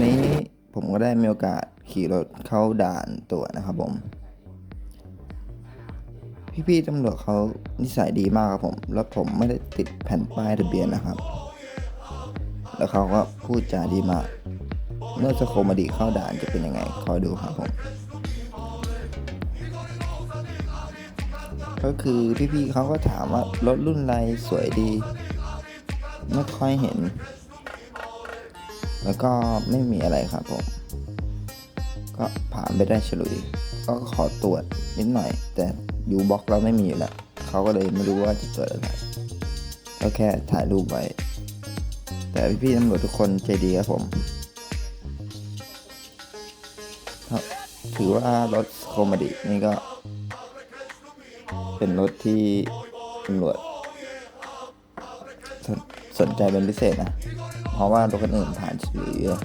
นนี้ผมก็ได้มีโอกาสขี่รถเข้าด่านตรวจนะครับผม พี่ๆตำรวจเขานิสัยดีมากครับผม แล้วผมไม่ได้ติดแผ่นป้ายทะเบียนนะครับ แล้วเขาก็พูดจาดีมากเมื่อสโคมาดีเข้าด่านจะเป็นยังไง คอยดูครับผม ก็คือพี่ๆเขาก็ถามว่ารถรุ่นไรสวยดี ไม่ค่อยเห็น แล้วก็ไม่มีอะไรครับผม ก็ผ่านไปได้ฉลุย ก็ขอตรวจนิดหน่อย แต่ยูบ็อกเราไม่มีอยู่แล้วเขาก็เลยไม่รู้ว่าจะตรวจอะไร ก็แค่ถ่ายรูปไว้ แต่พี่ๆตำรวจทุกคนใจดีครับผมถือว่ารถโคมดินี่ก็ เป็นรถที่ตำรวจ สนสนใจเป็นพิเศษนะ เพราะว่ารถคนอื่นผ่านฉลุยเยอะ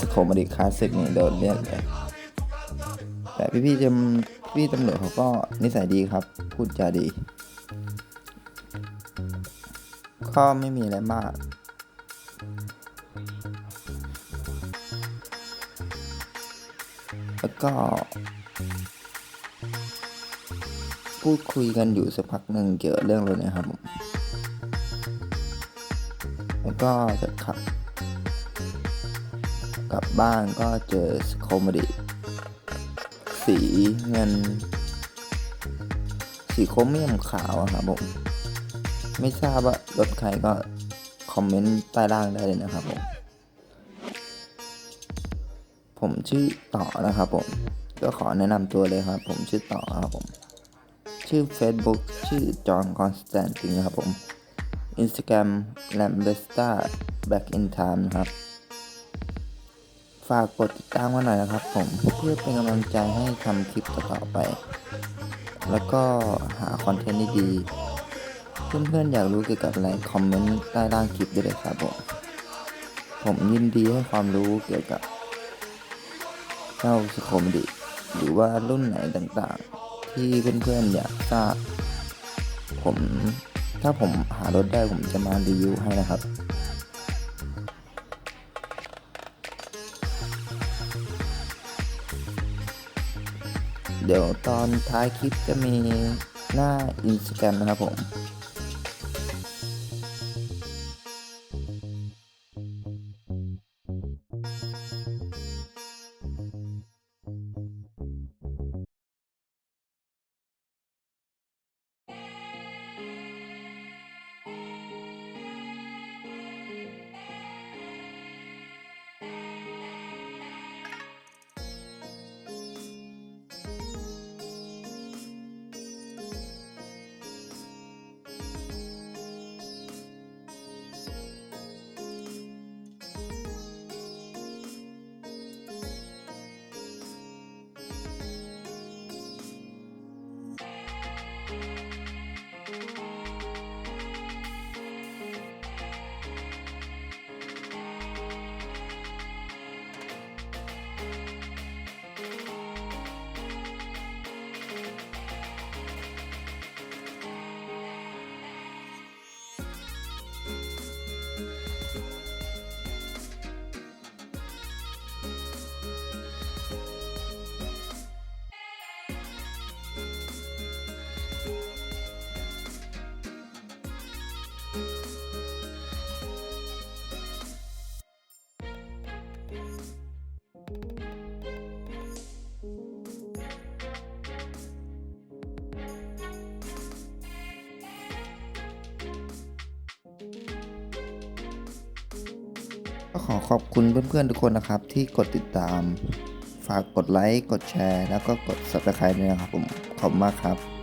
สโคมดิคลาสสิกนี่โดนเรียกเลยแต่พี่ๆจำพี่ตำรวจเขาก็นิสัยดีครับ พูดจาดีก็ไม่มีอะไรมาก แล้วก็ พูดคุยกันอยู่สักพักหนึ่งเกี่ยวกับเรื่องรถนะครับผม แล้วก็จะขับกลับบ้านก็เจอโคมดิสีเงิน สีโครเมียมขาวอะครับผม ไม่ทราบว่ารถใครก็คอมเมนต์ใต้ล่างได้เลยนะครับผม ผมชื่อต่อนะครับผม ก็ขอแนะนำตัวเลยครับ ผมชื่อต่อครับผม ชื่อ Facebook ชื่อจอห์นคอนสแตนตินครับผม Instagram l a m b e s t a Back in Time นะครับ ฝากกดติดตามกันหน่อยนะครับผมเพื่อเป็นกำลังใจให้ทำคลิปต่อๆไป แล้วก็หาคอนเทนต์ดีๆ เพื่อนๆ อยากรู้เกี่ยวกับอะไร คอมเมนต์ใต้ล่างคลิปได้เลยครับผม ผมยินดีให้ความรู้เกี่ยวกับเจ้าสโคมดิหรือว่ารุ่นไหนต่างๆ ที่เพื่อนๆ อยากทราบผม ถ้าผมหารถได้ผมจะมารีวิวให้นะครับเดี๋ยวตอนท้ายคลิปจะมีหน้าอินสตาแกรมนะครับผม ขอขอบคุณเพื่อนๆทุกคนนะครับ ที่กดติดตาม ฝากกดไลค์ กดแชร์ แล้วก็กด subscribe ด้วยนะครับผม ขอบคุณมากครับ